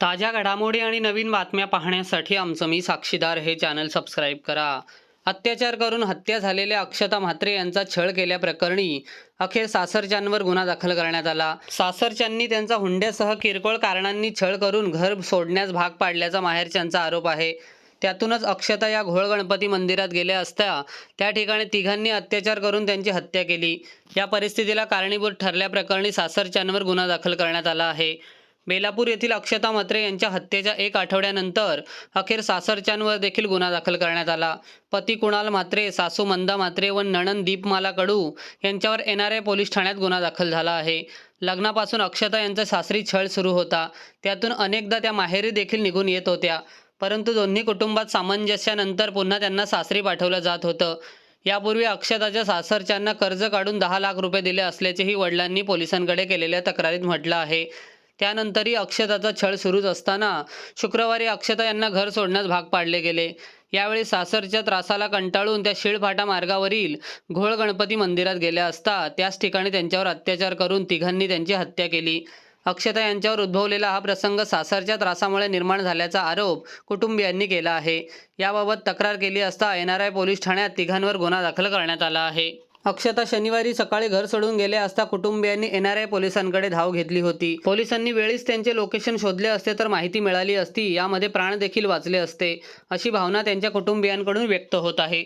ताज्या घडामोडी आणि नवीन बातम्या पाहण्यासाठी आमचं मी साक्षीदार हे चॅनल सबस्क्राईब करा. अत्याचार करून हत्या झालेल्या अक्षता म्हात्रे यांचा छळ केल्याप्रकरणी अखेर सासरच्यांवर गुन्हा दाखल करण्यात आला. सासरच्यांनी त्यांचा हुंड्यासह किरकोळ कारणांनी छळ करून घर सोडण्यास भाग पाडल्याचा माहेरच्यांचा आरोप आहे. त्यातूनच अक्षता या घोळ गणपती मंदिरात गेल्या असता त्या ठिकाणी तिघांनी अत्याचार करून त्यांची हत्या केली. या परिस्थितीला कारणीभूत ठरल्याप्रकरणी सासरच्यांवर गुन्हा दाखल करण्यात आला आहे. बेलापूर येथील अक्षता मात्रे यांच्या हत्येच्या एक आठवड्यानंतर अखेर सासरच्यांवर देखील गुन्हा दाखल करण्यात आला. पती कुणाल म्हात्रे सासू मंदा म्हात्रे व नणन दीपमाला कडू यांच्यावर एन आर आय पोलीस ठाण्यात गुन्हा दाखल झाला आहे. लग्नापासून अक्षता यांचा सासरी छळ सुरू होता. त्यातून अनेकदा त्या माहेरी देखील निघून येत होत्या. परंतु दोन्ही कुटुंबात सामंजस्यानंतर पुन्हा त्यांना सासरी पाठवलं जात होतं. यापूर्वी अक्षताच्या सासरच्यांना कर्ज काढून दहा लाख रुपये दिले असल्याचेही वडिलांनी पोलिसांकडे केलेल्या तक्रारीत म्हटलं आहे. त्यानंतरही अक्षताचा छळ सुरूच असताना शुक्रवारी अक्षता यांना घर सोडण्यास भाग पाडले गेले. यावेळी सासरच्या त्रासाला कंटाळून त्या शिळफाटा मार्गावरील घोळ गणपती मंदिरात गेल्या असता त्याच ठिकाणी त्यांच्यावर अत्याचार करून तिघांनी त्यांची हत्या केली. अक्षता यांच्यावर उद्भवलेला हा प्रसंग सासरच्या त्रासामुळे निर्माण झाल्याचा आरोप कुटुंबियांनी केला आहे. याबाबत तक्रार केली असता एन आर आय पोलीस ठाण्यात तिघांवर गुन्हा दाखल करण्यात आला आहे. अक्षता शनिवारी सकाळी घर सोडून गेले असता कुटुंबियांनी एनआरआय आय पोलिसांकडे धाव घेतली होती. पोलिसांनी वेळीच त्यांचे लोकेशन शोधले असते तर माहिती मिळाली असती. यामध्ये प्राण देखील वाचले असते अशी भावना त्यांच्या कुटुंबियांकडून व्यक्त होत आहे.